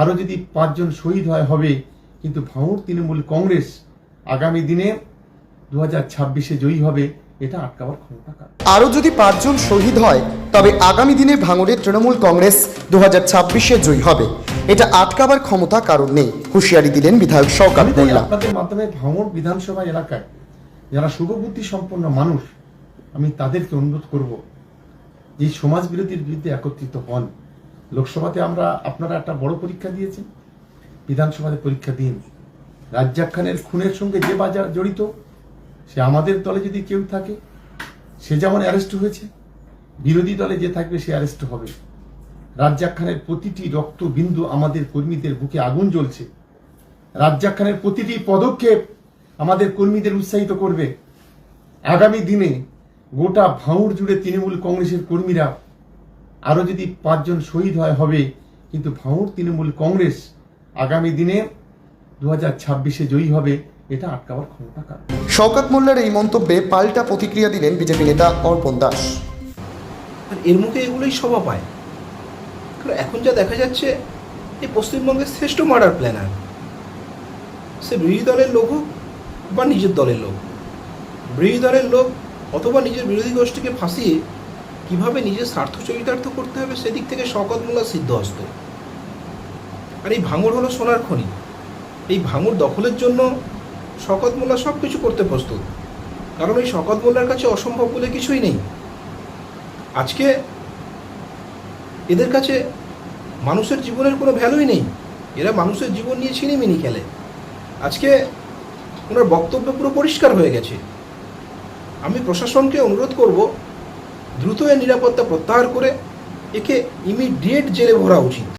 আরও যদি পাঁচজন শহীদ হয় হবে। কিন্তু ভাঙড় তৃণমূল কংগ্রেস আগামী দিনে দু হাজার ছাব্বিশে জয়ী হবে এটা আটকাবার ক্ষমতা আরও যদি পাঁচজন শহীদ হয় তবে আগামী দিনে ভাঙড়ের তৃণমূল কংগ্রেস দু হাজার ছাব্বিশে জয়ী হবে। এটা আটকাবার ক্ষমতা কারণ নেই হুঁশিয়ারি দিলেন বিধায়ক মোল্লা। আপনাদের মাধ্যমে ভাঙড় বিধানসভা এলাকায় যারা শুভবুদ্ধি সম্পন্ন মানুষ আমি তাদেরকে অনুরোধ করব যে সমাজ বিরোধীর বিরুদ্ধে একত্রিত হন। লোকসভাতে আমরা আপনারা একটা বড় পরীক্ষা দিয়েছেন। বিধানসভাতে পরীক্ষা দিন। রাজ্জাক খানের খুনের সঙ্গে যে বাজার জড়িত, সে আমাদের দলে যদি কেউ থাকে, সে যেমন অ্যারেস্ট হয়েছে, বিরোধী দলে যে থাকবে সে অ্যারেস্ট হবে। রাজ্জাক খানের প্রতিটি রক্ত বিন্দু আমাদের কর্মীদের বুকে আগুন জ্বলছে। রাজ্জাক খানের প্রতিটি পদক্ষেপ আমাদের কর্মীদের উৎসাহিত করবে। আগামী দিনে গোটা ভাঙড় জুড়ে তৃণমূল কংগ্রেসের কর্মীরা আরও যদি পাঁচজন শহীদ হয় হবে। কিন্তু ভাঙড় তৃণমূল কংগ্রেস আগামী দিনে দু হাজার ছাব্বিশে জয়ী হবে এটা আটকাবার ক্ষমতা কার? শওকাত মোল্লার এই মন্তব্যে পাল্টা প্রতিক্রিয়া দিলেন বিজেপি নেতা অর্পণ দাস। আর এর মুখে এগুলোই সভা পায়। কারণ এখন যা দেখা যাচ্ছে এই পশ্চিমবঙ্গের শ্রেষ্ঠ মার্ডার প্ল্যানার। সে বিরোধী দলের লোক হোক বা নিজের দলের লোক। বিরোধী দলের লোক অথবা নিজের বিরোধী গোষ্ঠীকে ফাঁসিয়ে কীভাবে নিজের স্বার্থ চরিতার্থ করতে হবে সেদিক থেকে শকত মোল্লা সিদ্ধহস্ত আর এই ভাঙড় হলো সোনার খনি। এই ভাঙড় দখলের জন্য শকত মোল্লা সব কিছু করতে প্রস্তুত। কারণ এই শকত মোল্লার কাছে অসম্ভব বলে কিছুই নেই। আজকে এদের কাছে মানুষের জীবনের কোনো ভ্যালুই নেই। এরা মানুষের জীবন নিয়ে ছিনিমিনি খেলে। আজকে ওনার বক্তব্য পুরো পরিষ্কার হয়ে গেছে। আমি প্রশাসনকে অনুরোধ করব দ্রুত এর নিরাপত্তা প্রত্যাহার করে একে ইমিডিয়েট জেলে ভরা উচিত।